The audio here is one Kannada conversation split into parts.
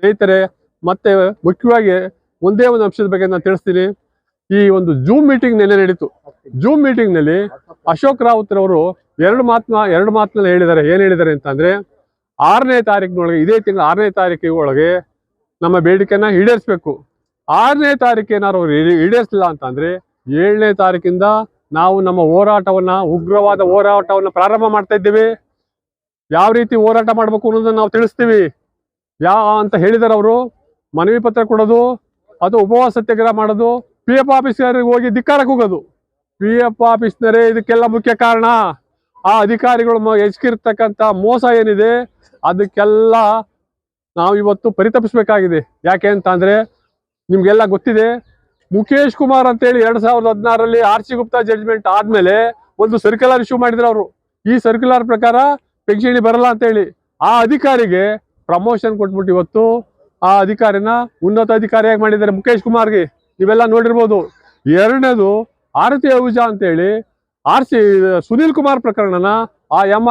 ಸ್ನೇಹಿತರೆ, ಮತ್ತೆ ಮುಖ್ಯವಾಗಿ ಒಂದೇ ಒಂದು ಅಂಶದ ಬಗ್ಗೆ ನಾನು ತಿಳಿಸ್ತೀನಿ. ಈ ಒಂದು ಜೂಮ್ ಮೀಟಿಂಗ್ ನೆಲೆ ನಡೀತು. ಜೂಮ್ ಮೀಟಿಂಗ್ನಲ್ಲಿ ಅಶೋಕ್ ರಾವತ್ ರವರು ಎರಡು ಮಾತನ್ನ ಎರಡು ಮಾತನ್ನ ಹೇಳಿದ್ದಾರೆ. ಏನ್ ಹೇಳಿದ್ದಾರೆ ಅಂತಂದ್ರೆ ಆರನೇ ತಾರೀಕಿನೊಳಗೆ, ಇದೇ ತಿಂಗಳ ಆರನೇ ತಾರೀಕಿಗೆ ಒಳಗೆ ನಮ್ಮ ಬೇಡಿಕೆನ ಈಡೇರಿಸಬೇಕು. ಆರನೇ ತಾರೀಕು ಏನಾದ್ರು ಈಡೇರಿಸಲಿಲ್ಲ ಅಂತಂದ್ರೆ ಏಳನೇ ತಾರೀಕಿಂದ ನಾವು ನಮ್ಮ ಹೋರಾಟವನ್ನ, ಉಗ್ರವಾದ ಹೋರಾಟವನ್ನ ಪ್ರಾರಂಭ ಮಾಡ್ತಾ ಇದ್ದೇವೆ. ಯಾವ ರೀತಿ ಹೋರಾಟ ಮಾಡ್ಬೇಕು ಅನ್ನೋದನ್ನ ನಾವು ತಿಳಿಸ್ತೀವಿ. ಯಾ ಅಂತ ಹೇಳಿದಾರೆ ಅವರು. ಮನವಿ ಪತ್ರ ಕೊಡೋದು, ಅದು ಉಪವಾಸ ಸತ್ಯಾಗ್ರಹ ಮಾಡೋದು ಪಿ ಎಫ್ ಆಫೀಸ್ಗೆ ಹೋಗಿ ಧಿಕ್ಕಾರಕ್ಕೆ ಹೋಗೋದು. ಪಿ ಎಫ್ ಆಫೀಸ್ನರೇ ಇದಕ್ಕೆಲ್ಲ ಮುಖ್ಯ ಕಾರಣ. ಆ ಅಧಿಕಾರಿಗಳು ಎಸಗಿರ್ತಕ್ಕಂಥ ಮೋಸ ಏನಿದೆ, ಅದಕ್ಕೆಲ್ಲ ನಾವು ಇವತ್ತು ಪರಿತಪಿಸಬೇಕಾಗಿದೆ. ಯಾಕೆ ಅಂತ ಅಂದ್ರೆ, ನಿಮ್ಗೆಲ್ಲ ಗೊತ್ತಿದೆ, ಮುಖೇಶ್ ಕುಮಾರ್ ಅಂತೇಳಿ ಎರಡು ಸಾವಿರದ ಹದಿನಾರರಲ್ಲಿ ಆರ್ ಸಿ ಗುಪ್ತಾ ಜಡ್ಜ್ಮೆಂಟ್ ಆದಮೇಲೆ ಒಂದು ಸರ್ಕ್ಯುಲರ್ ಇಶ್ಯೂ ಮಾಡಿದ್ರು ಅವರು. ಈ ಸರ್ಕ್ಯುಲರ್ ಪ್ರಕಾರ ಪಿಂಚಣಿ ಬರಲ್ಲ ಅಂತೇಳಿ. ಆ ಅಧಿಕಾರಿಗೆ ಪ್ರಮೋಷನ್ ಕೊಟ್ಬಿಟ್ಟು ಇವತ್ತು ಆ ಅಧಿಕಾರಿನ ಉನ್ನತ ಅಧಿಕಾರಿಯಾಗಿ ಮಾಡಿದ್ದಾರೆ? ಮುಖೇಶ್ ಕುಮಾರ್ಗೆ. ನೀವೆಲ್ಲ ನೋಡಿರ್ಬೋದು. ಎರಡನೇದು ಆರತಿ ಅಹುಜಾ ಅಂತೇಳಿ ಆರ್ ಸಿ ಸುನೀಲ್ ಕುಮಾರ್ ಪ್ರಕರಣನ ಆ ಯಮ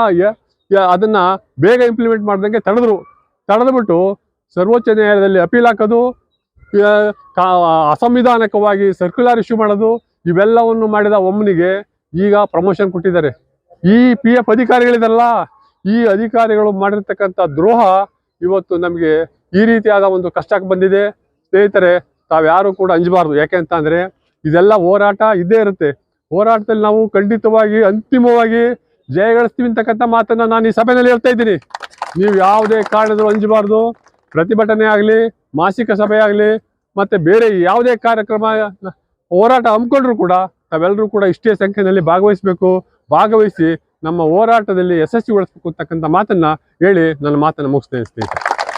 ಅದನ್ನ ಬೇಗ ಇಂಪ್ಲಿಮೆಂಟ್ ಮಾಡ್ದಂಗೆ ತಡೆದ್ರು. ತಡೆದ್ಬಿಟ್ಟು ಸರ್ವೋಚ್ಚ ನ್ಯಾಯಾಲಯದಲ್ಲಿ ಅಪೀಲ್ ಹಾಕೋದು ಅಸಂವಿಧಾನಕವಾಗಿ ಸರ್ಕ್ಯುಲರ್ ಇಶ್ಯೂ ಮಾಡೋದು, ಇವೆಲ್ಲವನ್ನು ಮಾಡಿದ ಒಮ್ಮನಿಗೆ ಈಗ ಪ್ರಮೋಷನ್ ಕೊಟ್ಟಿದ್ದಾರೆ. ಈ ಪಿ ಎಫ್ ಅಧಿಕಾರಿಗಳಿದಾರಲ್ಲ ಈ ಅಧಿಕಾರಿಗಳು ಮಾಡಿರ್ತಕ್ಕಂಥ ದ್ರೋಹ ಇವತ್ತು ನಮಗೆ ಈ ರೀತಿಯಾದ ಒಂದು ಕಷ್ಟಕ್ಕೆ ಬಂದಿದೆ. ಸ್ನೇಹಿತರೆ, ತಾವ್ಯಾರು ಕೂಡ ಅಂಜಬಾರ್ದು. ಯಾಕೆ ಅಂತ ಅಂದ್ರೆ, ಇದೆಲ್ಲ ಹೋರಾಟ ಇದ್ದೇ ಇರುತ್ತೆ. ಹೋರಾಟದಲ್ಲಿ ನಾವು ಖಂಡಿತವಾಗಿ, ಅಂತಿಮವಾಗಿ ಜಯಗಳಿಸ್ತೀವಿ ಅಂತಕ್ಕಂಥ ಮಾತನ್ನ ನಾನು ಈ ಸಭೆಯಲ್ಲಿ ಹೇಳ್ತಾ ಇದ್ದೀನಿ. ನೀವು ಯಾವುದೇ ಕಾರಣದಲ್ಲೂ ಅಂಜಬಾರ್ದು. ಪ್ರತಿಭಟನೆ ಆಗಲಿ, ಮಾಸಿಕ ಸಭೆ ಆಗಲಿ, ಮತ್ತೆ ಬೇರೆ ಯಾವುದೇ ಕಾರ್ಯಕ್ರಮ, ಹೋರಾಟ ಹಮ್ಮಿಕೊಂಡ್ರು ಕೂಡ, ತಾವೆಲ್ಲರೂ ಕೂಡ ಇಷ್ಟೇ ಸಂಖ್ಯೆಯಲ್ಲಿ ಭಾಗವಹಿಸಬೇಕು. ಭಾಗವಹಿಸಿ ನಮ್ಮ ಹೋರಾಟದಲ್ಲಿ ಯಶಸ್ವಿಗೊಳಿಸಬೇಕು ಅಂತಕ್ಕಂಥ ಮಾತನ್ನ ಹೇಳಿ ನನ್ನ ಮಾತನ್ನು ಮುಗಿಸ್ತೇನೆ ಸ್ನೇಹಿತರೆ